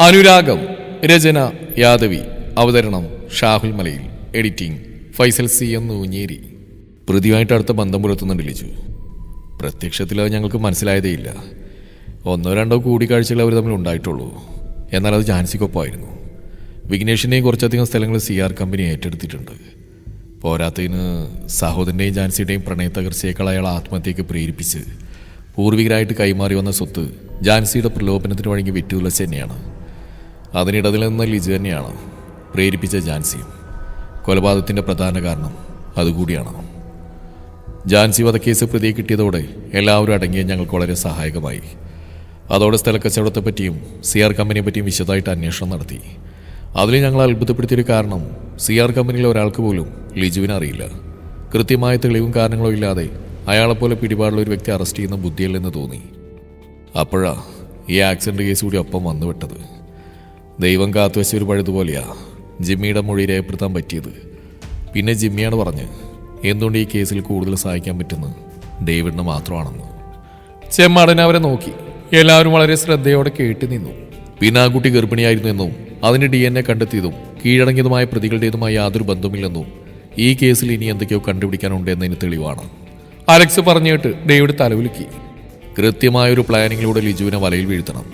അനുരാഗം രചന യാദവി അവതരണം ഷാഹുൽ മലയിൽ എഡിറ്റിംഗ് ഫൈസൽ സി എന്ന് നൂഞ്ഞേരി. പ്രതിയായിട്ട് അടുത്ത ബന്ധം പുലർത്തുന്നുണ്ട് ലിജു. പ്രത്യക്ഷത്തിൽ അത് ഞങ്ങൾക്ക് മനസ്സിലായതേ ഇല്ല. ഒന്നോ രണ്ടോ കൂടിക്കാഴ്ചകൾ അവർ തമ്മിൽ ഉണ്ടായിട്ടുള്ളൂ. എന്നാൽ അത് ജാൻസിക്കൊപ്പമായിരുന്നു. വിഘ്നേഷിന്റെയും കുറച്ചധികം സ്ഥലങ്ങൾ സി ആർ കമ്പനി ഏറ്റെടുത്തിട്ടുണ്ട്. പോരാത്തതിന് സഹോദരന്റെയും ജാൻസിയുടെയും പ്രണയത്തകർച്ചയേക്കാൾ അയാൾ ആത്മഹത്യയ്ക്ക് പ്രേരിപ്പിച്ച് പൂർവികരായിട്ട് കൈമാറി വന്ന സ്വത്ത് ജാൻസിയുടെ പ്രലോഭനത്തിന് വഴങ്ങി വിറ്റുതുളച്ച് തന്നെയാണ് അതിനിടതിൽ നിന്ന ലിജു തന്നെയാണ്. പ്രേരിപ്പിച്ച ജാൻസിയും. കൊലപാതകത്തിന്റെ പ്രധാന കാരണം അതുകൂടിയാണ്. ജാൻസി വധക്കേസ് പ്രതിയെ കിട്ടിയതോടെ എല്ലാവരും അടങ്ങിയ ഞങ്ങൾക്ക് വളരെ സഹായകമായി. അതോടെ സ്ഥലക്കച്ചവടത്തെപ്പറ്റിയും സി ആർ കമ്പനിയെ പറ്റിയും വിശദമായിട്ട് അന്വേഷണം നടത്തി. അതിൽ ഞങ്ങൾ അത്ഭുതപ്പെടുത്തിയൊരു കാരണം സി ആർ കമ്പനിയിലെ ഒരാൾക്ക് പോലും ലിജുവിനെ അറിയില്ല. കൃത്യമായ തെളിവും കാരണങ്ങളോ ഇല്ലാതെ അയാളെപ്പോലെ പിടിപാടുള്ള ഒരു വ്യക്തി അറസ്റ്റ് ചെയ്യുന്ന ബുദ്ധിയല്ലെന്ന് തോന്നി. അപ്പോഴാ ഈ ആക്സിഡന്റ് കേസ് കൂടി ഒപ്പം വന്നുവിട്ടത്. ദൈവം കാത്തുവച്ച ഒരു പഴുതുപോലെയാ ജിമ്മിയുടെ മൊഴി രേഖപ്പെടുത്താൻ പറ്റിയത്. പിന്നെ ജിമ്മിയാണ് പറഞ്ഞ് എന്തുകൊണ്ട് ഈ കേസിൽ കൂടുതൽ സഹായിക്കാൻ പറ്റുന്നത്? ഡേവിഡിന് മാത്രമാണെന്ന്. ചെമ്മാടൻ അവരെ നോക്കി. എല്ലാവരും വളരെ ശ്രദ്ധയോടെ കേട്ടു നിന്നു. പിന്നെ ആ കുട്ടി ഗർഭിണിയായിരുന്നു എന്നും അതിന് ഡി എൻ എ കണ്ടെത്തിയതും കീഴടങ്ങിയതുമായ പ്രതികളുടേതുമായ യാതൊരു ബന്ധമില്ലെന്നും ഈ കേസിൽ ഇനി എന്തൊക്കെയോ കണ്ടുപിടിക്കാനുണ്ട് എന്നതിന് തെളിവാണ്. അലക്സ് പറഞ്ഞിട്ട് ഡേവിഡ് തലവിലുക്കി കൃത്യമായൊരു പ്ലാനിങ്ങിലൂടെ ലിജുവിനെ വലയിൽ വീഴ്ത്തണം.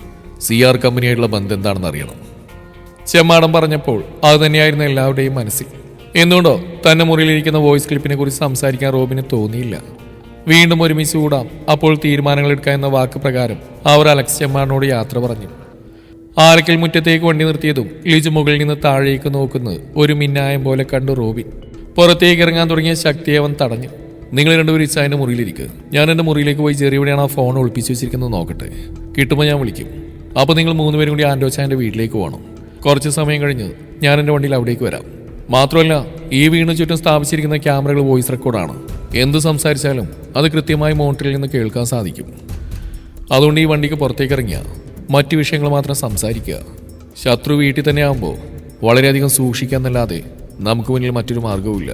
സി ആർ കമ്പനിയായിട്ടുള്ള ബന്ധം എന്താണെന്ന് അറിയണം. ചെമ്മാടം പറഞ്ഞപ്പോൾ അത് തന്നെയായിരുന്നു എല്ലാവരുടെയും മനസ്സിൽ. എന്തുകൊണ്ടോ തന്റെ മുറിയിലിരിക്കുന്ന വോയിസ് ക്ലിപ്പിനെ കുറിച്ച് സംസാരിക്കാൻ റോബിന് തോന്നിയില്ല. വീണ്ടും ഒരുമിച്ച് കൂടാം. അപ്പോൾ തീരുമാനങ്ങൾ എടുക്കാം എന്ന വാക്ക് പ്രകാരം അവർ അലക്സ് ചെമ്മാടിനോട് യാത്ര പറഞ്ഞു. ആരക്കൽ മുറ്റത്തേക്ക് വണ്ടി നിർത്തിയതും ലിജു മുകളിൽ നിന്ന് താഴേക്ക് നോക്കുന്നത് ഒരു മിന്നായം പോലെ കണ്ടു റോബിൻ പുറത്തേക്ക് ഇറങ്ങാൻ തുടങ്ങിയ ശക്തി അവൻ തടഞ്ഞു. നിങ്ങൾ രണ്ടുപേരും ഇച്ചായന്റെ മുറിയിലിരിക്കുക ഞാൻ എന്റെ മുറിയിലേക്ക് പോയി ചെറിയവിടെയാണ് ആ ഫോൺ ഒളിപ്പിച്ച് വെച്ചിരിക്കുന്നത് നോക്കട്ടെ. കിട്ടുമ്പോൾ ഞാൻ വിളിക്കും. അപ്പോൾ നിങ്ങൾ മൂന്നുപേരും കൂടി ആൻഡോച്ചായന്റെ വീട്ടിലേക്ക് പോകണം കുറച്ച് സമയം കഴിഞ്ഞ് ഞാൻ എന്റെ വണ്ടിയിൽ അവിടേക്ക് വരാം. മാത്രമല്ല ഈ വീണ് ചുറ്റും സ്ഥാപിച്ചിരിക്കുന്ന ക്യാമറകൾ വോയിസ് റെക്കോർഡാണ്. എന്ത് സംസാരിച്ചാലും അത് കൃത്യമായി മോണിറ്ററിൽ നിന്ന് കേൾക്കാൻ സാധിക്കും. അതുകൊണ്ട് ഈ വണ്ടിക്ക് പുറത്തേക്ക് ഇറങ്ങിയ മറ്റ് വിഷയങ്ങൾ മാത്രം സംസാരിക്കുക. ശത്രു വീട്ടിൽ തന്നെ ആകുമ്പോൾ വളരെയധികം സൂക്ഷിക്കാന്നല്ലാതെ നമുക്ക് മുന്നിൽ മറ്റൊരു മാർഗവുമില്ല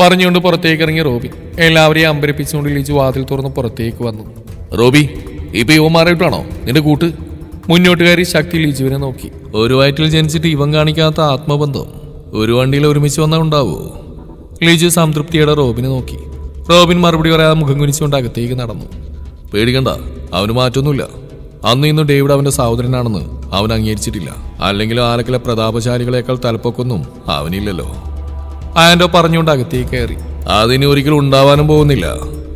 പറഞ്ഞുകൊണ്ട് പുറത്തേക്ക് ഇറങ്ങിയ റോബി എല്ലാവരെയും അമ്പരപ്പിച്ചുകൊണ്ട് ലിജു വാതിൽ തുറന്ന് പുറത്തേക്ക് വന്നു. റോബി ഇപ്പൊ ഇവൻ മാറിയിട്ടാണോ നിന്റെ കൂട്ട്? മുന്നോട്ട് കയറി ശക്തി ലീജുവിനെ നോക്കി. ഒരു വയറ്റിൽ ജനിച്ചിട്ട് ഇവൻ കാണിക്കാത്ത ആത്മബന്ധം. ഒരു വണ്ടിയിൽ ഒരുമിച്ച് വന്നാൽ ഉണ്ടാവോ. ലീജു സംതൃപ്തിയുടെ റോബിനെ നോക്കി. റോബിൻ മറുപടി പറയാതെ മുഖം കുനിച്ചുകൊണ്ട് അകത്തേക്ക് നടന്നു. പേടിക്കണ്ട അവന് മാറ്റൊന്നുമില്ല. അന്ന് ഇന്ന് ഡേവിഡ് അവന്റെ സഹോദരനാണെന്ന് അവൻ അംഗീകരിച്ചിട്ടില്ല. അല്ലെങ്കിൽ ആലക്കിലെ പ്രതാപശാലികളെക്കാൾ തലപ്പൊക്കൊന്നും അവനില്ലല്ലോ. ആൻഡോ പറഞ്ഞുകൊണ്ട് അകത്തേക്ക് കയറി. അതിന് ഒരിക്കലും ഉണ്ടാവാനും പോകുന്നില്ല.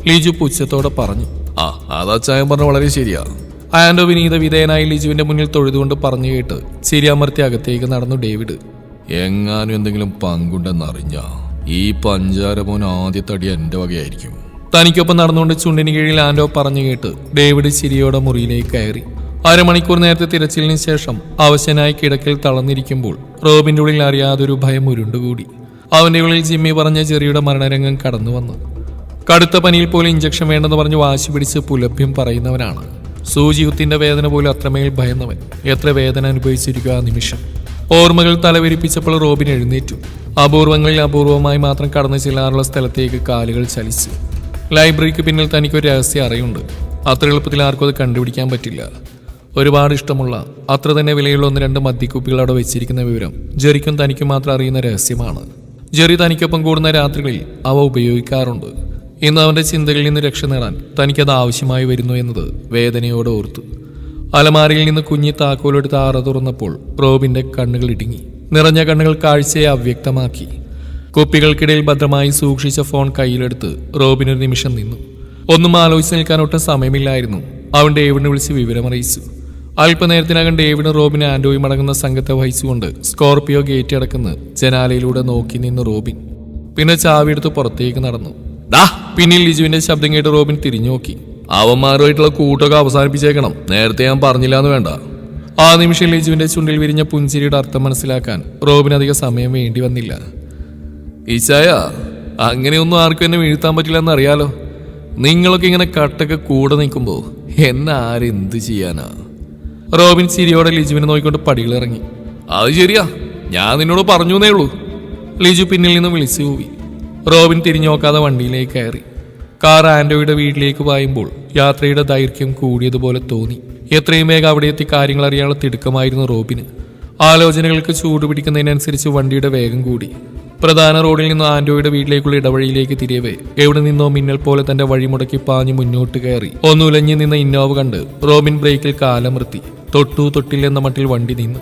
ലീജു പുച്ഛത്തോടെ പറഞ്ഞു. ആ അതാ ചായം പറഞ്ഞ വളരെ ശരിയാ. ആൻഡോ വിനീത വിധേയനായി ലിജുവിന്റെ മുന്നിൽ തൊഴുതുകൊണ്ട് പറഞ്ഞു കേട്ട് ശരിയാമർത്തി അകത്തേക്ക് നടന്നു ഡേവിഡ്. എങ്ങാനും എന്തെങ്കിലും പങ്കുണ്ടെന്നറിഞ്ഞ ഈ പഞ്ചാര മോൻ ആദ്യത്തെ എന്റെ വകയായിരിക്കും. തനിക്കൊപ്പം നടന്നുകൊണ്ട് ചുണ്ടിന് കീഴിൽ ആൻഡോ പറഞ്ഞു കേട്ട് ഡേവിഡ് ചിരിയോടെ മുറിയിലേക്ക് കയറി. അരമണിക്കൂർ നേരത്തെ തിരച്ചിലിന് ശേഷം അവശനായി കിടക്കിൽ തളർന്നിരിക്കുമ്പോൾ റോബിന്റെ ഉള്ളിൽ അറിയാതൊരു ഭയം ഉരുണ്ടുകൂടി. അവന്റെ ഉള്ളിൽ ജിമ്മി പറഞ്ഞ ചെറിയുടെ മരണരംഗം കടന്നു വന്നു കടുത്ത പനിയിൽ പോലും ഇഞ്ചക്ഷൻ വേണ്ടെന്ന് പറഞ്ഞ് വാശി പിടിച്ച് പുലഭ്യം പറയുന്നവനാണ്. സൂചിയുത്തിന്റെ വേദന പോലും അത്രമേൽ ഭയന്നവൻ. എത്ര വേദന അനുഭവിച്ചിരിക്കുക ആ നിമിഷം. ഓർമ്മകൾ തലവരിപ്പിച്ചപ്പോൾ റോബിൻ എഴുന്നേറ്റു. അപൂർവങ്ങളിൽ അപൂർവമായി മാത്രം കടന്നു ചെല്ലാറുള്ള സ്ഥലത്തേക്ക് കാലുകൾ ചലിച്ചു. ലൈബ്രറിക്ക് പിന്നിൽ തനിക്കൊരു രഹസ്യ അറിയുണ്ട് അത്ര എളുപ്പത്തിൽ ആർക്കും അത് കണ്ടുപിടിക്കാൻ പറ്റില്ല. ഒരുപാട് ഇഷ്ടമുള്ള അത്ര തന്നെ വിലയുള്ള ഒന്ന് രണ്ട് മദ്യക്കുപ്പികൾ അവിടെ വെച്ചിരിക്കുന്ന വിവരം ജെറിക്കും തനിക്കും മാത്രം അറിയുന്ന രഹസ്യമാണ്. ജെറി തനിക്കൊപ്പം കൂടുന്ന രാത്രികളിൽ അവ ഉപയോഗിക്കാറുണ്ട്. ഇന്ന് അവന്റെ ചിന്തകളിൽ നിന്ന് രക്ഷ നേടാൻ തനിക്കത് ആവശ്യമായി വരുന്നു എന്നത് വേദനയോടെ ഓർത്തു. അലമാരയിൽ നിന്ന് കുഞ്ഞി താക്കോലെടുത്ത് ആറ തുറന്നപ്പോൾ റോബിന്റെ കണ്ണുകൾ ഇടുങ്ങി. നിറഞ്ഞ കണ്ണുകൾ കാഴ്ചയെ അവ്യക്തമാക്കി. കുപ്പികൾക്കിടയിൽ ഭദ്രമായി സൂക്ഷിച്ച ഫോൺ കയ്യിലെടുത്ത് റോബിൻ ഒരു നിമിഷം നിന്നു. ഒന്നും ആലോചിച്ച് നിൽക്കാൻ ഒട്ടും സമയമില്ലായിരുന്നു. അവൻ ഡേവിഡിനെ വിളിച്ച് വിവരമറിയിച്ചു. അല്പനേരത്തിനകം ഡേവിഡ് റോബിൻ ആൻഡോയും അടങ്ങുന്ന സംഘത്തെ വഹിച്ചുകൊണ്ട് സ്കോർപിയോ ഗേറ്റ് അടക്കുന്ന ജനാലയിലൂടെ നോക്കി നിന്ന് റോബിൻ. പിന്നെ ചാവിയെടുത്ത് പുറത്തേക്ക് നടന്നു. ഡാ പിന്നിൽ ലിജുവിന്റെ ശബ്ദം കേട്ട് റോബിൻ തിരിഞ്ഞു നോക്കി അവന്മാരുമായിട്ടുള്ള കൂട്ടൊക്കെ അവസാനിപ്പിച്ചേക്കണം. നേരത്തെ ഞാൻ പറഞ്ഞില്ല എന്ന് വേണ്ട. ആ നിമിഷം ലിജുവിന്റെ ചുണ്ടിൽ വിരിഞ്ഞ പുഞ്ചിരിയുടെ അർത്ഥം മനസ്സിലാക്കാൻ റോബിന് അധികം സമയം വേണ്ടി വന്നില്ല. ഈശായ അങ്ങനെയൊന്നും ആർക്കും എന്നെ വീഴ്ത്താൻ പറ്റില്ല അറിയാലോ. നിങ്ങളൊക്കെ ഇങ്ങനെ കട്ടൊക്കെ കൂടെ നിൽക്കുമ്പോൾ എന്നെ ആരെന്ത് ചെയ്യാനാ? റോബിൻ ചിരിയോടെ ലിജുവിനെ നോക്കിക്കൊണ്ട് പടികളിറങ്ങി അത് ശരിയാ. ഞാൻ നിന്നോട് പറഞ്ഞു എന്നേ ഉള്ളൂ. ലിജു പിന്നിൽ നിന്ന് വിളിച്ചു പോയി റോബിൻ തിരിഞ്ഞു നോക്കാതെ വണ്ടിയിലേക്ക് കയറി. കാർ ആൻഡോയുടെ വീട്ടിലേക്ക് പായുമ്പോൾ യാത്രയുടെ ദൈർഘ്യം കൂടിയതുപോലെ തോന്നി. എത്രയും വേഗം അവിടെ എത്തി കാര്യങ്ങൾ അറിയാനുള്ള തിടുക്കമായിരുന്നു റോബിന്. ആലോചനകൾക്ക് ചൂടുപിടിക്കുന്നതിനനുസരിച്ച് വണ്ടിയുടെ വേഗം കൂടി. പ്രധാന റോഡിൽ നിന്ന് ആൻഡോയുടെ വീട്ടിലേക്കുള്ള ഇടവഴിയിലേക്ക് തിരിയവേ എവിടെ നിന്നോ മിന്നൽ പോലെ തന്റെ വഴിമുടക്കി പാഞ്ഞു മുന്നോട്ട് കയറി. ഒന്നുലഞ്ഞു നിന്ന ഇന്നോവ കണ്ട് റോബിൻ ബ്രേക്കിൽ കാലമർത്തി തൊട്ടു തൊട്ടില്ലെന്ന മട്ടിൽ വണ്ടി നിന്നു.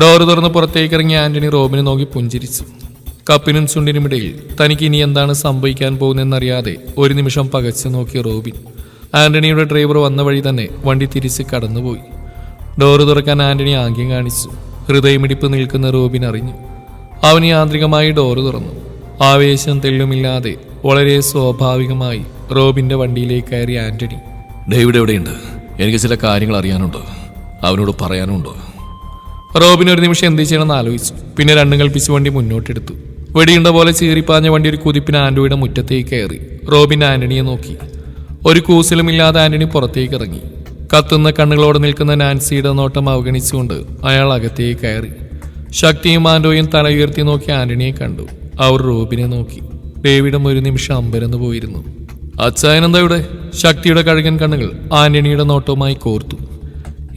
ഡോറ് തുറന്ന് പുറത്തേക്ക് ഇറങ്ങിയ ആന്റണി റോബിനെ നോക്കി പുഞ്ചിരിച്ചു. കപ്പിനും ചുണ്ടിനുമിടയിൽ തനിക്ക് ഇനി എന്താണ് സംഭവിക്കാൻ പോകുന്നതെന്നറിയാതെ ഒരു നിമിഷം പകച്ചു നോക്കിയ റോബിൻ. ആന്റണിയുടെ ഡ്രൈവർ വന്ന വഴി തന്നെ വണ്ടി തിരിച്ച് കടന്നുപോയി. ഡോറ് തുറക്കാൻ ആന്റണി ആംഗ്യം കാണിച്ചു. ഹൃദയമിടിപ്പ് നിൽക്കുന്ന റോബിൻ അറിഞ്ഞു. അവൻ യാന്ത്രികമായി ഡോറ് തുറന്നു. ആവേശം തെല്ലുമില്ലാതെ വളരെ സ്വാഭാവികമായി റോബിന്റെ വണ്ടിയിലേക്ക് കയറി ആന്റണി. ഡേവിഡ് എവിടെയുണ്ട്? എനിക്ക് ചില കാര്യങ്ങൾ അറിയാനുണ്ട്. അവനോട് പറയാനുണ്ട്. റോബിൻ ഒരു നിമിഷം എന്ത് ചെയ്യണമെന്ന് ആലോചിച്ചു. പിന്നെ രണ്ടും കൽപ്പിച്ച് വണ്ടി മുന്നോട്ടെടുത്തു. വെടിയുണ്ട പോലെ ചീറിപ്പാഞ്ഞ വണ്ടി ഒരു കുതിപ്പിന് ആന്റോയുടെ മുറ്റത്തേക്ക് കയറി. റോബിൻ ആന്റണിയെ നോക്കി. ഒരു കൂസലുമില്ലാതെ ആന്റണി പുറത്തേക്ക് ഇറങ്ങി. കത്തുന്ന കണ്ണുകളോട് നിൽക്കുന്ന നാൻസിയുടെ നോട്ടം അവഗണിച്ചുകൊണ്ട് അയാൾ അകത്തേക്ക് കയറി. ശക്തിയും ആന്റോയും തല ഉയർത്തി നോക്കി ആന്റണിയെ കണ്ടു. അവർ റോബിനെ നോക്കി. ഡേവിഡും ഒരു നിമിഷം അമ്പരന്ന് പോയിരുന്നു. അച്ചായനെന്താ ഇവിടെ? ശക്തിയുടെ കഴുകൻ കണ്ണുകൾ ആന്റണിയുടെ നോട്ടവുമായി കോർത്തു.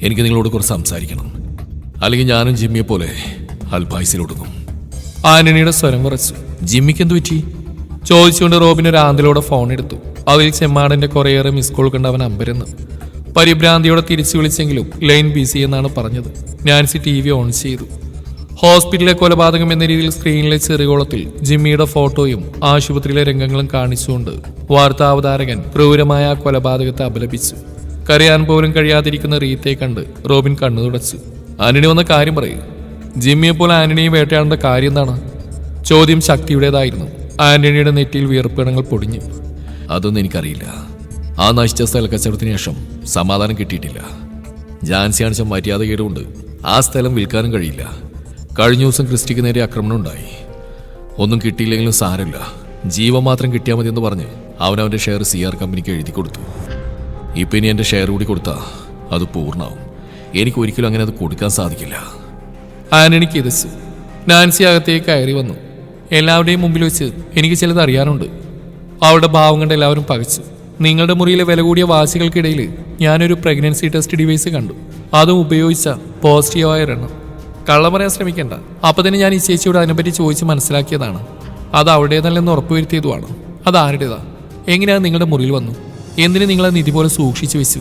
എനിക്ക് നിങ്ങളോട് കുറച്ച് സംസാരിക്കണം. അല്ലെങ്കിൽ ഞാനും ജിമ്മിയെ പോലെ അൽപായുസിലൊടുങ്ങും ആന്റണിയുടെ സ്വരം കുറച്ചു. ജിമ്മിക്ക് എന്ത് പറ്റി? ചോദിച്ചുകൊണ്ട് റോബിൻ ഒരു ആന്തിലോടെ ഫോൺ എടുത്തു. അതിൽ ചെമ്മാടന്റെ കുറേയേറെ മിസ് കോൾ കണ്ട് അവൻ അമ്പരുന്നു. പരിഭ്രാന്തിയോടെ തിരിച്ചു വിളിച്ചെങ്കിലും ലൈൻ ബിസി എന്നാണ് പറഞ്ഞത്. നാൻസി ടി വി ഓൺ ചെയ്തു. ഹോസ്പിറ്റലിലെ കൊലപാതകം എന്ന രീതിയിൽ സ്ക്രീനിലെ ചെറുകോളത്തിൽ ജിമ്മിയുടെ ഫോട്ടോയും ആശുപത്രിയിലെ രംഗങ്ങളും കാണിച്ചുകൊണ്ട് വാർത്താവതാരകൻ ക്രൂരമായ ആ കൊലപാതകത്തെ അപലപിച്ചു. കരയാൻ പോലും കഴിയാതിരിക്കുന്ന റീത്തെ കണ്ട് റോബിൻ കണ്ണു തുടച്ചു. ആന്റണി വന്ന കാര്യം പറയൂ. ജിമ്മിയെ പോലെ ആന്റണിയും വേട്ടയാടേണ്ട കാര്യം എന്താണ്? ചോദ്യം ശക്തിയുടേതായിരുന്നു. ആന്റണിയുടെ നെറ്റിയിൽ വിയർപ്പിടങ്ങൾ പൊടിഞ്ഞു. അതൊന്നും എനിക്കറിയില്ല. ആ നശിച്ച സ്ഥല കച്ചവടത്തിന് ശേഷം സമാധാനം കിട്ടിയിട്ടില്ല. ജാൻസി കാണിച്ച മര്യാദ കേടുകൊണ്ട് ആ സ്ഥലം വിൽക്കാനും കഴിയില്ല. കഴിഞ്ഞ ദിവസം ക്രിസ്റ്റിക്ക് നേരെ ആക്രമണം ഉണ്ടായി. ഒന്നും കിട്ടിയില്ലെങ്കിലും സാരമില്ല. ജീവൻ മാത്രം കിട്ടിയാൽ മതി എന്ന് പറഞ്ഞ് അവനവന്റെ ഷെയർ സി ആർ കമ്പനിക്ക് എഴുതി കൊടുത്തു. ഇപ്പം ഇനി എന്റെ ഷെയർ കൂടി കൊടുത്താൽ അത് പൂർണമാവും എനിക്ക് ഒരിക്കലും അങ്ങനെ അത് കൊടുക്കാൻ സാധിക്കില്ല. ആന്റണി എതിച്ചു നാൻസി അകത്തേക്ക് കയറി വന്നു. എല്ലാവരുടെയും മുമ്പിൽ വെച്ച് എനിക്ക് ചിലത് അറിയാനുണ്ട് അവളുടെ ഭാവം കണ്ട് എല്ലാവരും പകച്ചു. നിങ്ങളുടെ മുറിയിലെ വില കൂടിയ വാസികൾക്കിടയിൽ ഞാനൊരു പ്രഗ്നൻസി ടെസ്റ്റ് ഡിവൈസ് കണ്ടു. അതും ഉപയോഗിച്ച പോസിറ്റീവായ ഒരെണ്ണം. കള്ളം പറയാൻ ശ്രമിക്കേണ്ട. അപ്പം തന്നെ ഞാൻ ഈ ചേച്ചിയോട് അതിനെപ്പറ്റി ചോദിച്ച് മനസ്സിലാക്കിയതാണ്. അത് അവളുടേതല്ലെന്ന് ഉറപ്പുവരുത്തിയതുമാണ്. അത് ആരുടേതാ? എങ്ങനെയാണ് നിങ്ങളുടെ മുറിയിൽ വന്നു? എന്തിനു നിങ്ങളെ നിധി പോലെ സൂക്ഷിച്ചു വെച്ചു?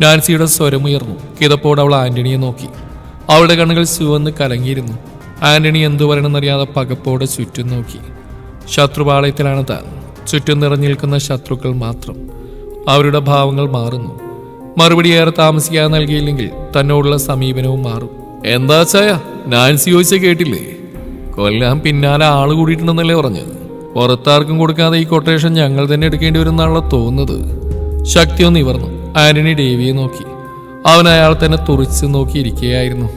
നാൻസിയുടെ സ്വരമുയർന്നു കിതപ്പോട് അവൾ ആന്റണിയെ നോക്കി. അവളുടെ കണ്ണുകൾ ചുവന്ന് കലങ്ങിയിരുന്നു. ആന്റണി എന്തു പറയണമെന്നറിയാതെ പകപ്പോടെ ചുറ്റും നോക്കി. ശത്രുപാളയത്തിലാണ് താൻ ചുറ്റും നിറഞ്ഞു നിൽക്കുന്ന ശത്രുക്കൾ മാത്രം. അവരുടെ ഭാവങ്ങൾ മാറുന്നു. മറുപടി ഏറെ താമസിക്കാൻ നൽകിയില്ലെങ്കിൽ തന്നോടുള്ള സമീപനവും മാറും. എന്താ ചായ നാൻസി ചോദിച്ച കേട്ടില്ലേ? കൊല്ലാം പിന്നാലെ ആൾ കൂടിയിട്ടുണ്ടെന്നല്ലേ പറഞ്ഞത്. പുറത്താർക്കും കൊടുക്കാതെ ഈ കൊട്ടേഷൻ ഞങ്ങൾ തന്നെ എടുക്കേണ്ടി വരുന്നാണല്ലോ തോന്നുന്നത്. ശക്തി ഒന്ന് ഇവർന്നു ആന്റണി ഡേവിയെ നോക്കി. അവൻ അയാൾ തന്നെ തുറിച്ച് നോക്കിയിരിക്കുകയായിരുന്നു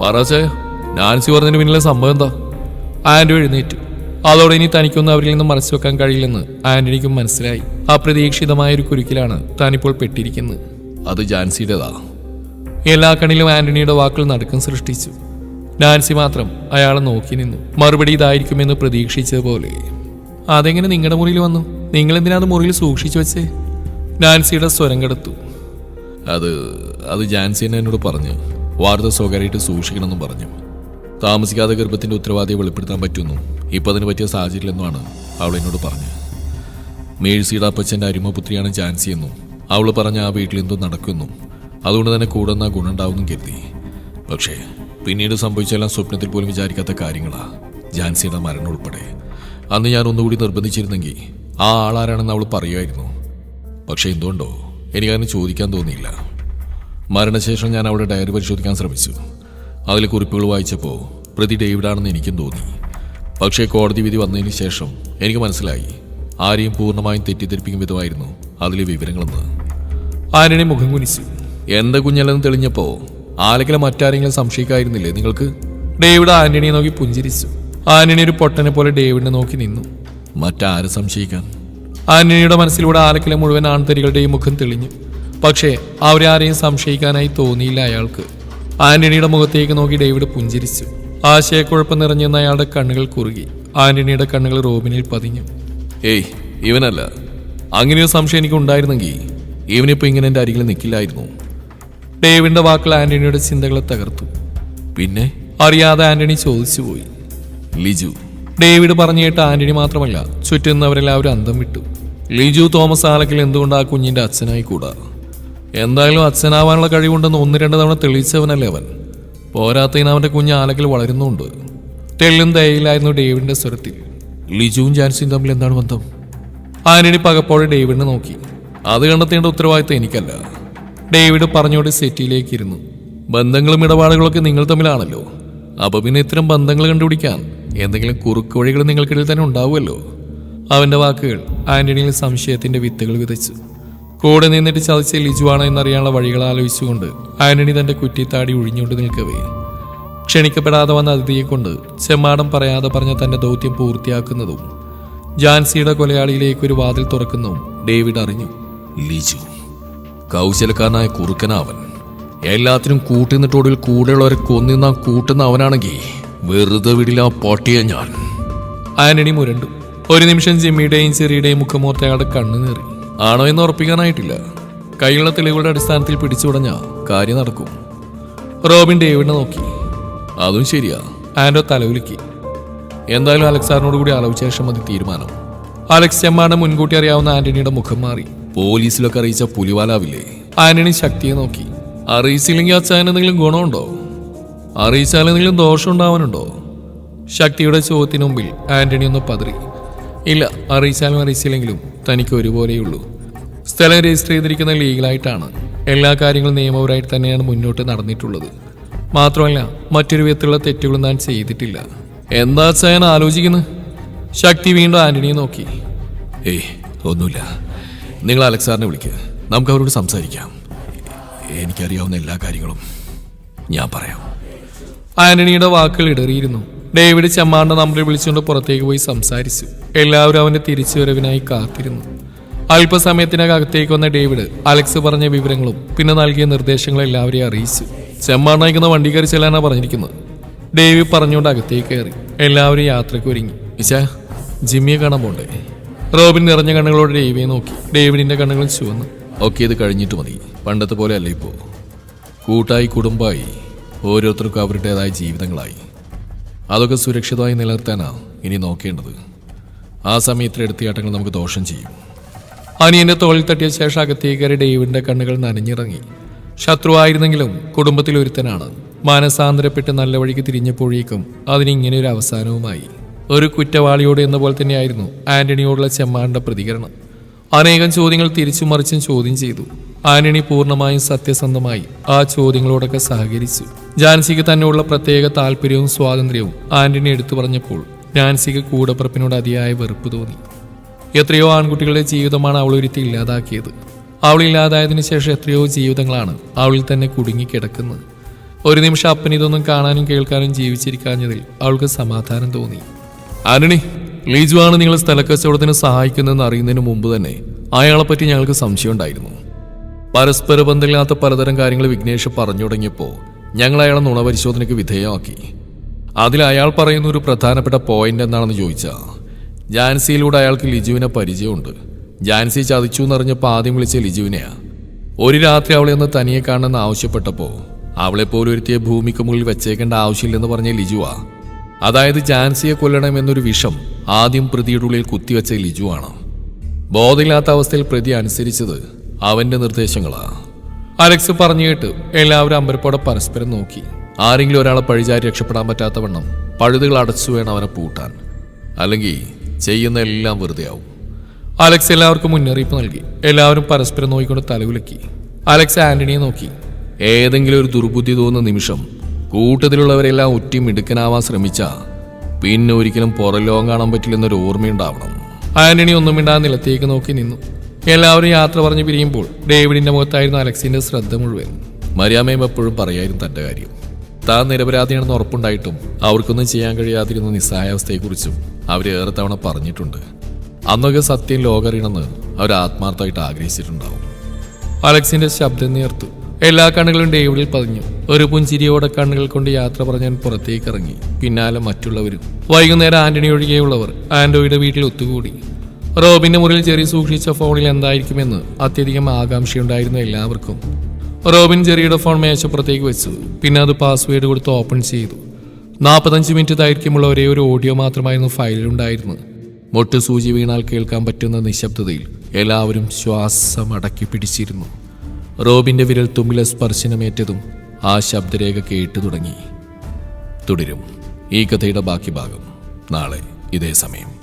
പറ ചായ നാൻസി പറഞ്ഞതിന് പിന്നിലെ സംഭവം എന്താ? ആന്റോ എഴുന്നേറ്റു. അതോടെ ഇനി തനിക്കൊന്നും അവരിൽ നിന്ന് മറച്ചു വെക്കാൻ കഴിയില്ലെന്ന് ആന്റണിക്കും മനസ്സിലായി. അപ്രതീക്ഷിതമായ ഒരു കുരുക്കിലാണ് താനിപ്പോൾ പെട്ടിരിക്കുന്നത്. അത് ജാൻസിയുടേതാ. എല്ലാ കണിലും ആന്റണിയുടെ വാക്കുകൾ നടുക്കം സൃഷ്ടിച്ചു. നാൻസി മാത്രം അയാളെ നോക്കി നിന്നു. മറുപടി ഇതായിരിക്കുമെന്ന് പ്രതീക്ഷിച്ചതുപോലെ. അതെങ്ങനെ നിങ്ങളുടെ മുറിയിൽ വന്നു? നിങ്ങൾ എന്തിനാ അത് മുറിയിൽ സൂക്ഷിച്ചു വെച്ചേ? നാൻസിയുടെ സ്വരം കെടുത്തു. അത് അത് ജാൻസി തന്നെ എന്നോട് പറഞ്ഞു. വാർത്ത സ്വകാര്യമായിട്ട് സൂക്ഷിക്കണമെന്നും പറഞ്ഞു. താമസിക്കാതെ ഗർഭത്തിന്റെ ഉത്തരവാദിയെ വെളിപ്പെടുത്താൻ പറ്റുന്നു. ഇപ്പം അതിന് പറ്റിയ സാഹചര്യമില്ലെന്നുമാണ് അവൾ എന്നോട് പറഞ്ഞു മേഴ്സിയുടെ അപ്പച്ചന്റെ അരുമപുത്രിയാണ് ജാൻസി എന്നും അവൾ പറഞ്ഞ ആ വീട്ടിൽ എന്തോ നടക്കുമെന്നും അതുകൊണ്ട് തന്നെ കൂടെ നിന്നാ ഗുണമുണ്ടാവുമെന്നും കരുതി. പക്ഷേ പിന്നീട് സംഭവിച്ചെല്ലാം സ്വപ്നത്തിൽ പോലും വിചാരിക്കാത്ത കാര്യങ്ങളാ ജാൻസിയുടെ മരണം ഉൾപ്പെടെ. അന്ന് ഞാൻ ഒന്നുകൂടി നിർബന്ധിച്ചിരുന്നെങ്കിൽ ആ ആളാരാണെന്ന് അവൾ പറയുമായിരുന്നു. പക്ഷേ എന്തുകൊണ്ടോ? എനിക്കതിന് ചോദിക്കാൻ തോന്നിയില്ല. മരണശേഷം ഞാൻ അവിടെ ഡയറി പരിശോധിക്കാൻ ശ്രമിച്ചു. അതിൽ കുറിപ്പുകൾ വായിച്ചപ്പോൾ പ്രതി ഡേവിഡാണെന്ന് എനിക്കും തോന്നി. പക്ഷേ കോടതി വിധി വന്നതിന് ശേഷം എനിക്ക് മനസ്സിലായി. ആരെയും പൂർണമായും തെറ്റിദ്ധരിപ്പിക്കും വിധമായിരുന്നു അതിലെ വിവരങ്ങളെന്ന്. ആന്റണി മുഖം കുനിച്ചു. എന്റെ കുഞ്ഞല്ലെന്ന് തെളിഞ്ഞപ്പോൾ ആലക്കിലെ മറ്റാരെങ്കിലും സംശയിക്കായിരുന്നില്ലേ നിങ്ങൾക്ക്? ഡേവിഡ് ആന്റണിയെ നോക്കി പുഞ്ചിരിച്ചു. ആന്റണി ഒരു പൊട്ടനെ പോലെ ഡേവിഡിനെ നോക്കി നിന്നു. മറ്റാരെ സംശയിക്കാൻ? ആന്റണിയുടെ മനസ്സിലൂടെ ആലക്കിലെ മുഴുവൻ ആൺതരികളുടെയും മുഖം തെളിഞ്ഞു. പക്ഷേ അവരെ ആരെയും സംശയിക്കാനായി തോന്നിയില്ല അയാൾക്ക്. ആന്റണിയുടെ മുഖത്തേക്ക് നോക്കി ഡേവിഡ് പുഞ്ചിരിച്ചു. ആശയക്കുഴപ്പം നിറഞ്ഞെന്ന അയാളുടെ കണ്ണുകൾ കുറുകി. ആന്റണിയുടെ കണ്ണുകൾ റോബിനിൽ പതിഞ്ഞു. ഏയ് ഇവനല്ല. അങ്ങനെയൊരു സംശയം എനിക്ക് ഉണ്ടായിരുന്നെങ്കിൽ ഇവനിപ്പോ ഇങ്ങനെ എന്റെ അരികിൽ നിൽക്കില്ലായിരുന്നു ഡേവിഡിന്റെ വാക്കുകൾ ആന്റണിയുടെ ചിന്തകളെ തകർത്തു. പിന്നെ? അറിയാതെ ആന്റണി ചോദിച്ചു പോയി. ലിജു. ഡേവിഡ് പറഞ്ഞു കേട്ട് ആന്റണി മാത്രമല്ല ചുറ്റുന്നവരെല്ലാവരും അന്തം വിട്ടു. ലിജു തോമസ് ആലക്കൽ എന്തുകൊണ്ട് ആ കുഞ്ഞിന്റെ അച്ഛനായി കൂടാ? എന്തായാലും അച്ഛനാവാനുള്ള കഴിവുണ്ടെന്ന് ഒന്ന് രണ്ട് തവണ തെളിയിച്ചവനല്ലേ അവൻ. പോരാത്തതിന് അവന്റെ കുഞ്ഞ് ആലക്കൽ വളരുന്നുണ്ട്. തെല്ലും ദയയിലായിരുന്നു ഡേവിഡിന്റെ സ്വരത്തിൽ. ലിജുവും ജാൻസിയും തമ്മിൽ എന്താണ് ബന്ധം? ആന്റണി പകപ്പോടെ ഡേവിഡിനെ നോക്കി. അത് കണ്ടെത്തേണ്ട ഉത്തരവാദിത്തം എനിക്കല്ല. ഡേവിഡ് പറഞ്ഞോട് സെറ്റിയിലേക്ക് ഇരുന്നു ബന്ധങ്ങളും ഇടപാടുകളൊക്കെ നിങ്ങൾ തമ്മിലാണല്ലോ. അപ്പൊ പിന്നെ ഇത്തരം ബന്ധങ്ങൾ കണ്ടുപിടിക്കാൻ എന്തെങ്കിലും കുറുക്ക് വഴികൾ നിങ്ങൾക്കിടയിൽ തന്നെ ഉണ്ടാവുമല്ലോ. അവന്റെ വാക്കുകൾ ആന്റണിയിൽ സംശയത്തിന്റെ വിത്തുകൾ വിതച്ചു. കൂടെ നിന്നിട്ട് ചതിച്ച ലിജുവാണോ എന്നറിയാനുള്ള വഴികൾ ആലോചിച്ചുകൊണ്ട് ആന്റണി തന്റെ കുറ്റിത്താടി ഒഴിഞ്ഞുകൊണ്ട് നിൽക്കവേ. ക്ഷണിക്കപ്പെടാതെ വന്ന അതിഥിയെ കൊണ്ട് ചെമ്മാടം പറയാതെ പറഞ്ഞ തന്റെ ദൗത്യം പൂർത്തിയാക്കുന്നതും ജാൻസിയുടെ കൊലയാളിയിലേക്ക് ഒരു വാതിൽ തുറക്കുന്നതും ഡേവിഡ് അറിഞ്ഞു. ലിജു കൗശലക്കാരനായ കുറുക്കനാവൻ. എല്ലാത്തിനും കൂട്ടുന്നിട്ടോടിൽ കൂടെയുള്ളവരെ കൊന്നിന്നാ കൂട്ടുന്ന അവനാണെങ്കിൽ വെറുതെ വിടില്ല പൊട്ടിയ ഞാൻ. ആന്റണി മുരണ്ടു. ഒരു നിമിഷം ജിമ്മിയുടെയും ചെറിയുടെയും മുഖമോർത്ത് അയാളുടെ കണ്ണു നേറി. ആണോ എന്ന് ഉറപ്പിക്കാനായിട്ടില്ല. കയ്യിലുള്ള തെളിവുകളുടെ അടിസ്ഥാനത്തിൽ പിടിച്ചുടഞ്ഞ കാര്യം നടക്കും. റോബിൻ ഡേവിഡിനെ നോക്കി. അതും ശരിയാ. ആൻഡോ തലവിലിക്കി എന്തായാലും അലക്സാറിനോട് കൂടി ആലോചിച്ച ശേഷം മതി തീരുമാനം. അലക്സ് ചെമ്മാനെ മുൻകൂട്ടി അറിയാവുന്ന ആന്റണിയുടെ മുഖം മാറി. പോലീസിലൊക്കെ അറിയിച്ച പുലിവാലാവില്ലേ? ആന്റണി ശക്തിയെ നോക്കി. അറിയിച്ചില്ലെങ്കിൽ അച്ഛൻ എന്തെങ്കിലും ഗുണമുണ്ടോ? അറിയിച്ചാൽ എന്തെങ്കിലും ദോഷം ഉണ്ടാവാനുണ്ടോ? ശക്തിയുടെ ചോദ്യത്തിന് മുമ്പിൽ ആന്റണി ഒന്ന് പതറി. ഇല്ല അറിയിച്ചാലും അറിയിച്ചില്ലെങ്കിലും തനിക്ക് ഒരുപോലെയുള്ളൂ. സ്ഥലം രജിസ്റ്റർ ചെയ്തിരിക്കുന്ന ലീഗലായിട്ടാണ് എല്ലാ കാര്യങ്ങളും നിയമപരമായിട്ട് തന്നെയാണ് മുന്നോട്ട് നടന്നിട്ടുള്ളത്. മാത്രമല്ല മറ്റൊരു വിധത്തിലുള്ള തെറ്റുകളും താൻ ചെയ്തിട്ടില്ല. എന്താ ഞാൻ ആലോചിക്കുന്നത് ശക്തി വീണ്ടും ആന്റണിയെ നോക്കി. ഏയ് ഒന്നുമില്ല. നിങ്ങൾ അലക്സാറിനെ വിളിക്കുക നമുക്ക് അവരോട് സംസാരിക്കാം. എനിക്കറിയാവുന്ന എല്ലാ കാര്യങ്ങളും ഞാൻ പറയാം. ആന്റണിയുടെ വാക്കുകൾ ഇടറിയിരുന്നു. ഡേവിഡ് ചെമ്മാന്റെ നമ്പറിൽ വിളിച്ചുകൊണ്ട് പുറത്തേക്ക് പോയി സംസാരിച്ചു. എല്ലാവരും അവന്റെ തിരിച്ചുവരവിനായി കാത്തിരുന്നു. അല്പസമയത്തിനകം അകത്തേക്ക് വന്ന ഡേവിഡ് അലക്സ് പറഞ്ഞ വിവരങ്ങളും പിന്നെ നൽകിയ നിർദ്ദേശങ്ങളും എല്ലാവരെയും അറിയിച്ചു. ചെമ്മാൻ നയിക്കുന്ന വണ്ടി കയറി ചെല്ലാനാണ് പറഞ്ഞിരിക്കുന്നത്. ഡേവി പറഞ്ഞുകൊണ്ട് അകത്തേക്ക് കയറി. എല്ലാവരും യാത്രയ്ക്ക് ഒരുങ്ങി. ഇച്ചാ ജിമ്മിയെ കാണാൻ പോണ്ടേ? റോബിൻ നിറഞ്ഞ കണ്ണുകളോട് ഡേവിയെ നോക്കി. ഡേവിഡിന്റെ കണ്ണുകൾ ചുവന്നു. ഓക്കെ ഇത് കഴിഞ്ഞിട്ട് മതി. പണ്ടത്തെ പോലെ അല്ല ഇപ്പോ? കൂട്ടായി കുടുംബമായി ഓരോരുത്തർക്കും അവരുടേതായ ജീവിതങ്ങളായി. അതൊക്കെ സുരക്ഷിതമായി നിലനിർത്താനാണ് ഇനി നോക്കേണ്ടത്. ആ സമയത്ത് എടുത്തിയാട്ടങ്ങൾ നമുക്ക് ദോഷം ചെയ്യും. അനിയന്റെ തോളിൽ തട്ടിയ ശേഷം അകത്തേക്കാരി ഡേവിഡിന്റെ കണ്ണുകൾ നനഞ്ഞിറങ്ങി. ശത്രുവായിരുന്നെങ്കിലും കുടുംബത്തിൽ ഒരുത്തനാണ്. മാനസാന്തരപ്പെട്ട് നല്ല വഴിക്ക് തിരിഞ്ഞപ്പോഴേക്കും അതിന് ഇങ്ങനെ ഒരു അവസാനവുമായി. ഒരു കുറ്റവാളിയോട് എന്ന പോലെ തന്നെയായിരുന്നു ആന്റണിയോടുള്ള ചെമ്മാന്റെ പ്രതികരണം. അനേകം ചോദ്യങ്ങൾ തിരിച്ചു മറിച്ചും ചോദ്യം ചെയ്തു. ആന്റണി പൂർണമായും സത്യസന്ധമായി ആ ചോദ്യങ്ങളോടൊക്കെ സഹകരിച്ചു. ജാൻസിക്ക് തന്നെയുള്ള പ്രത്യേക താല്പര്യവും സ്വാതന്ത്ര്യവും ആന്റണി എടുത്തു പറഞ്ഞപ്പോൾ ജാൻസിക്ക് കൂടപ്പറപ്പിനോട് അതിയായ വെറുപ്പ് തോന്നി. എത്രയോ ആൺകുട്ടികളുടെ ജീവിതമാണ് അവൾ ഒരുത്തി ഇല്ലാതാക്കിയത്. അവൾ ഇല്ലാതായതിനു ശേഷം എത്രയോ ജീവിതങ്ങളാണ് അവളിൽ തന്നെ കുടുങ്ങിക്കിടക്കുന്നത്. ഒരു നിമിഷം അപ്പൻ ഇതൊന്നും കാണാനും കേൾക്കാനും ജീവിച്ചിരിക്കാഞ്ഞതിൽ അവൾക്ക് സമാധാനം തോന്നി. ആന്റണി ലീജു ആണ് നിങ്ങൾ സ്ഥലക്കച്ചവടത്തിന് സഹായിക്കുന്നതെന്ന് അറിയുന്നതിന് മുമ്പ് തന്നെ അയാളെപ്പറ്റി ഞങ്ങൾക്ക് സംശയമുണ്ടായിരുന്നു. പരസ്പര ബന്ധമില്ലാത്ത പലതരം കാര്യങ്ങൾ വിഘ്നേഷ് പറഞ്ഞു തുടങ്ങിയപ്പോൾ ഞങ്ങൾ അയാളെ നുണപരിശോധനയ്ക്ക് വിധേയമാക്കി. അതിൽ അയാൾ പറയുന്ന ഒരു പ്രധാനപ്പെട്ട പോയിന്റ് എന്താണെന്ന് ചോദിച്ചാൽ ജാൻസിയിലൂടെ അയാൾക്ക് ലിജുവിനെ പരിചയമുണ്ട്. ജാൻസി ചതിച്ചു എന്നറിഞ്ഞപ്പോൾ ആദ്യം വിളിച്ച ലിജുവിനെയാ. ഒരു രാത്രി അവളെ ഒന്ന് തനിയെ കാണണമെന്ന് ആവശ്യപ്പെട്ടപ്പോൾ അവളെ പോലും ഒരുത്തിയെ ഭൂമിക്ക് മുകളിൽ വെച്ചേക്കേണ്ട ആവശ്യമില്ലെന്ന് പറഞ്ഞ ലിജുവാ. അതായത് ജാൻസിയെ കൊല്ലണം എന്നൊരു വിഷം ആദ്യം പ്രതിയുടെ ഉള്ളിൽ കുത്തിവെച്ച ലിജുവാണ്. ബോധമില്ലാത്ത അവസ്ഥയിൽ പ്രതി അനുസരിച്ചത് അവന്റെ നിർദ്ദേശങ്ങളാ. അലക്സ് പറഞ്ഞു കേട്ട് എല്ലാവരും അമ്പരപ്പോടെ പരസ്പരം നോക്കി. ആരെങ്കിലും ഒരാളെ പഴിചാരി രക്ഷപ്പെടാൻ പറ്റാത്തവണ്ണം പഴുതുകൾ അടച്ചു വേണം അവനെ പൂട്ടാൻ. അല്ലെങ്കിൽ ചെയ്യുന്ന എല്ലാം വെറുതെ ആവും അലക്സ് എല്ലാവർക്കും മുന്നറിയിപ്പ് നൽകി. എല്ലാവരും പരസ്പരം നോക്കിക്കൊണ്ട് തലവിലക്കി അലക്സ് ആന്റണിയെ നോക്കി. ഏതെങ്കിലും ഒരു ദുർബുദ്ധി തോന്നുന്ന നിമിഷം കൂട്ടത്തിലുള്ളവരെല്ലാം ഒറ്റി മിടുക്കനാവാൻ ശ്രമിച്ച പിന്നെ ഒരിക്കലും പുറലോകം കാണാൻ പറ്റില്ലെന്നൊരു ഓർമ്മയുണ്ടാവണം. ആന്റണി ഒന്നും മിണ്ടാതെ നിലത്തേക്ക് നോക്കി നിന്നു. എല്ലാവരും യാത്ര പറഞ്ഞു പിരിയുമ്പോൾ ഡേവിഡിന്റെ മുഖത്തായിരുന്നു അലക്സിന്റെ ശ്രദ്ധ മുഴുവൻ. മരിയാമയും എപ്പോഴും പറയായിരുന്നു തന്റെ കാര്യം. താൻ നിരപരാധിയാണെന്ന് ഉറപ്പുണ്ടായിട്ടും അവർക്കൊന്നും ചെയ്യാൻ കഴിയാതിരുന്ന നിസ്സഹായാവസ്ഥയെക്കുറിച്ചും അവർ ഏറെ തവണ പറഞ്ഞിട്ടുണ്ട്. അന്നൊക്കെ സത്യം ലോകറിയണമെന്ന് അവർ ആത്മാർത്ഥമായിട്ട് ആഗ്രഹിച്ചിട്ടുണ്ടാവും. അലക്സിന്റെ ശബ്ദം നേർത്തു. എല്ലാ കണ്ണുകളും ഡേവിഡിൽ പതിഞ്ഞു. ഒരു പുഞ്ചിരിയോടെ കണ്ണുകൾ കൊണ്ട് യാത്ര പറഞ്ഞാൻ പുറത്തേക്ക് ഇറങ്ങി. പിന്നാലെ മറ്റുള്ളവരും. വൈകുന്നേരം ആന്റണി ഒഴികെയുള്ളവർ ആന്റോയുടെ വീട്ടിൽ ഒത്തുകൂടി. റോബിന്റെ മുറിയിൽ ചെറി സൂക്ഷിച്ച ഫോണിൽ എന്തായിരിക്കുമെന്ന് അത്യധികം ആകാംക്ഷയുണ്ടായിരുന്നു എല്ലാവർക്കും. റോബിൻ ജെറിയുടെ ഫോൺ മേശപ്പുറത്തേക്ക് വെച്ചു. പിന്നെ അത് പാസ്വേഡ് കൊടുത്ത് ഓപ്പൺ ചെയ്തു. നാൽപ്പത്തഞ്ച് മിനിറ്റ് ദൈർഘ്യമുള്ള ഒരേ ഒരു ഓഡിയോ മാത്രമായിരുന്നു ഫയലിലുണ്ടായിരുന്നത്. മൊട്ട് സൂചി വീണാൽ കേൾക്കാൻ പറ്റുന്ന നിശബ്ദതയിൽ എല്ലാവരും ശ്വാസം അടക്കി പിടിച്ചിരുന്നു. റോബിന്റെ വിരൽ തുമ്പിലെ സ്പർശനമേറ്റതും ആ ശബ്ദരേഖ കേട്ടു തുടങ്ങി. തുടരും ഈ കഥയുടെ ബാക്കി ഭാഗം നാളെ ഇതേ സമയം.